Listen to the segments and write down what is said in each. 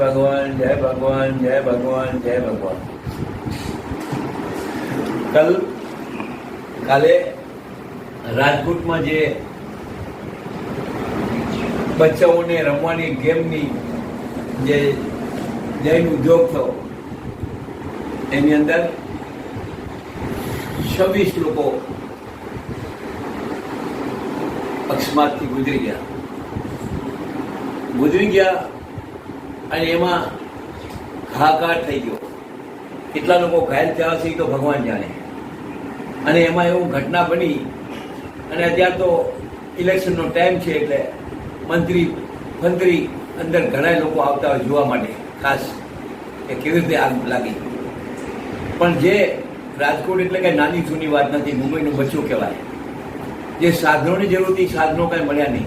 ભગવાન, જય ભગવાન જય ભગવાન જય ભગવાન. કલ, કાલે રાજકોટમાં જે બચ્ચાઓને રમવાની ગેમની જે જૈન ઉદ્યોગ થયો, એની અંદર છવ્વીસ લોકો અકસ્માતથી ગુજરી ગયા. ગુજરી ગયા અને એમાં હાહાકાર થઈ ગયો. કેટલા લોકો ઘાયલ થયા છે તો ભગવાન જાણે. અને એમાં એવું ઘટના બની અને અત્યારે તો ઇલેક્શનનો ટાઈમ છે એટલે મંત્રી મંત્રી અંદર ઘણા લોકો આવતા હોય જોવા માટે. ખાસ કે કેવી રીતે આગ લાગી. પણ જે રાજકોટ એટલે કંઈ નાની જૂની વાત નથી, મુંબઈનું બચ્ચું કહેવાય. જે સાધનોની જરૂર હતી, સાધનો કાંઈ મળ્યા નહીં.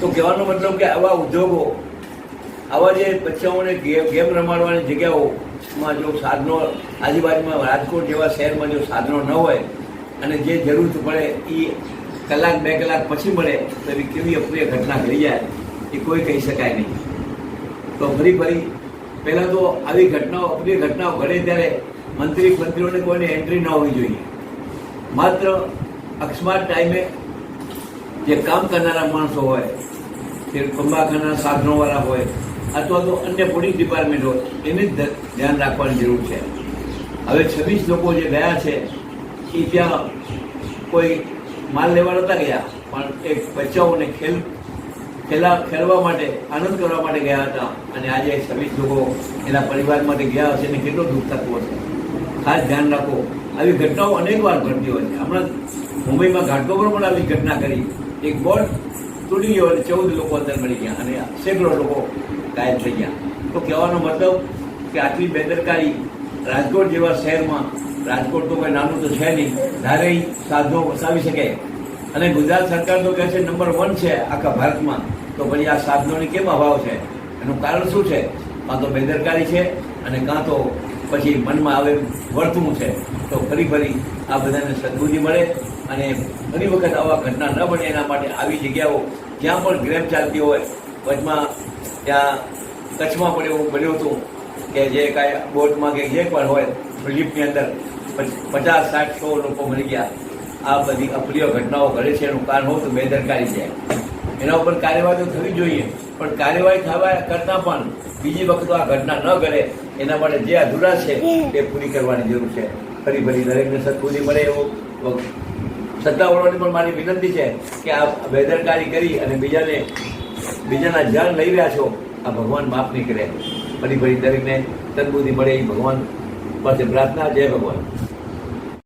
તો કહેવાનો મતલબ કે આવા ઉદ્યોગો આવા જે બચ્ચાઓને ગેમ રમાડવાની જગ્યાઓમાં જો સાધનો, આજુબાજુમાં રાજકોટ જેવા શહેરમાં જો સાધનો ન હોય અને જે જરૂર પડે એ કલાક, બે કલાક પછી મળે, તો એવી કેવી અપ્રિય ઘટના ઘડી જાય, એ કોઈ કહી શકાય નહીં. તો ફરી ફરી, પહેલાં તો આવી ઘટનાઓ, અપ્રિય ઘટનાઓ ઘડે ત્યારે મંત્રી મંત્રીઓને કોઈને એન્ટ્રી ન હોવી જોઈએ. માત્ર અકસ્માત ટાઈમે જે કામ કરનારા માણસો હોય જે કરનારા સાધનોવાળા હોય અથવા તો અન્ય પોલીસ ડિપાર્ટમેન્ટ હોય, એને જ ધ્યાન રાખવાની જરૂર છે. હવે છવ્વીસ લોકો જે ગયા છે એ ત્યાં કોઈ માલ લેવા નતા ગયા, પણ એક બચ્ચાઓને ખેલ, ખેલા, ખેલવા માટે, આનંદ કરવા માટે ગયા હતા. અને આજે છવ્વીસ લોકો એના પરિવાર માટે ગયા હશે એને કેટલો દુઃખ થતું હશે. ખાસ ધ્યાન રાખો, આવી ઘટનાઓ અનેક વાર ઘટતી હોય છે. હમણાં મુંબઈમાં ઘાટકોપર પણ આવી ઘટના કરી. એક બોર્ડ તૂટી ગયો અને ચૌદ લોકો અંદર મળી ગયા અને સેંકડો લોકો ગાયબ થઈ ગયા. તો કહેવાનો મતલબ કે આટલી બેદરકારી રાજકોટ જેવા શહેરમાં, રાજકોટ તો કોઈ નાનું તો છે નહીં, ધારે સાધનો વસાવી શકે. અને ગુજરાત સરકાર તો કહે છે નંબર વન છે આખા ભારતમાં. તો પછી આ સાધનોની કેમ અભાવ છે? એનું કારણ શું છે? કાં તો બેદરકારી છે અને કાં તો પછી મનમાં આવે વર્તવું છે. તો ફરી ફરી આ બધાને સદબુદ્ધિ મળે. અને ઘણી વખત આવા ઘટના ન બને એના માટે આવી જગ્યાઓ જ્યાં પણ ગ્રેમ ચાલતી હોય, વચમાં ત્યાં કચ્છમાં પણ એવું બન્યું હતું કે જે કાંઈ બોટમાં કે જે પણ હોય લિફ્ટની અંદર પચ- પચાસ, સાઠ, સો લોકો મરી ગયા. આ બધી અપ્રિય ઘટનાઓ ઘડે છે, એનું કારણ હોય તો બેદરકારી છે. એના ઉપર કાર્યવાહી તો થવી જોઈએ, પણ કાર્યવાહી થવા કરતાં પણ બીજી વખત આ ઘટના ન ઘડે, એના માટે જે અધૂરા છે, એ પૂરી કરવાની જરૂર છે. ફરી ફરી દરેકને સદબુદ્ધિ મળે એવો સત્તાવાળાને પણ મારી વિનંતી છે કે આ બેદરકારી કરી અને બીજાને, બીજાના જાન લઈ રહ્યા છો, આ ભગવાન માફ નહીં કરે. ફરી ફરી દરેકને સદબુદ્ધિ મળે એ ભગવાન પાસે પ્રાર્થના. જય ભગવાન.